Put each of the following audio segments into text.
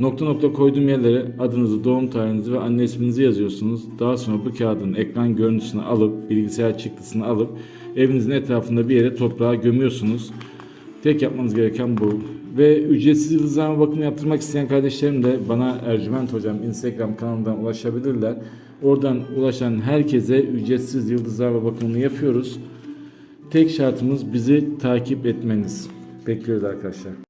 Nokta nokta koyduğum yerlere adınızı, doğum tarihinizi ve anne isminizi yazıyorsunuz. Daha sonra bu kağıdın ekran görüntüsünü alıp, bilgisayar çıktısını alıp evinizin etrafında bir yere toprağa gömüyorsunuz. Tek yapmanız gereken bu. Ve ücretsiz yıldızlama bakımı yaptırmak isteyen kardeşlerim de bana Ercüment Hocam Instagram kanalından ulaşabilirler. Oradan ulaşan herkese ücretsiz yıldızlama bakımını yapıyoruz. Tek şartımız bizi takip etmeniz. Bekliyoruz arkadaşlar.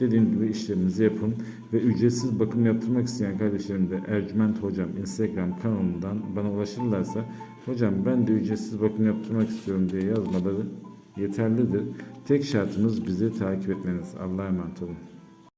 Dediğim gibi işleminizi yapın ve ücretsiz bakım yaptırmak isteyen kardeşlerim de Ercüment Hocam Instagram kanalından bana ulaşırlarsa hocam ben de ücretsiz bakım yaptırmak istiyorum diye yazmaları yeterlidir. Tek şartımız bizi takip etmeniz. Allah'a emanet olun.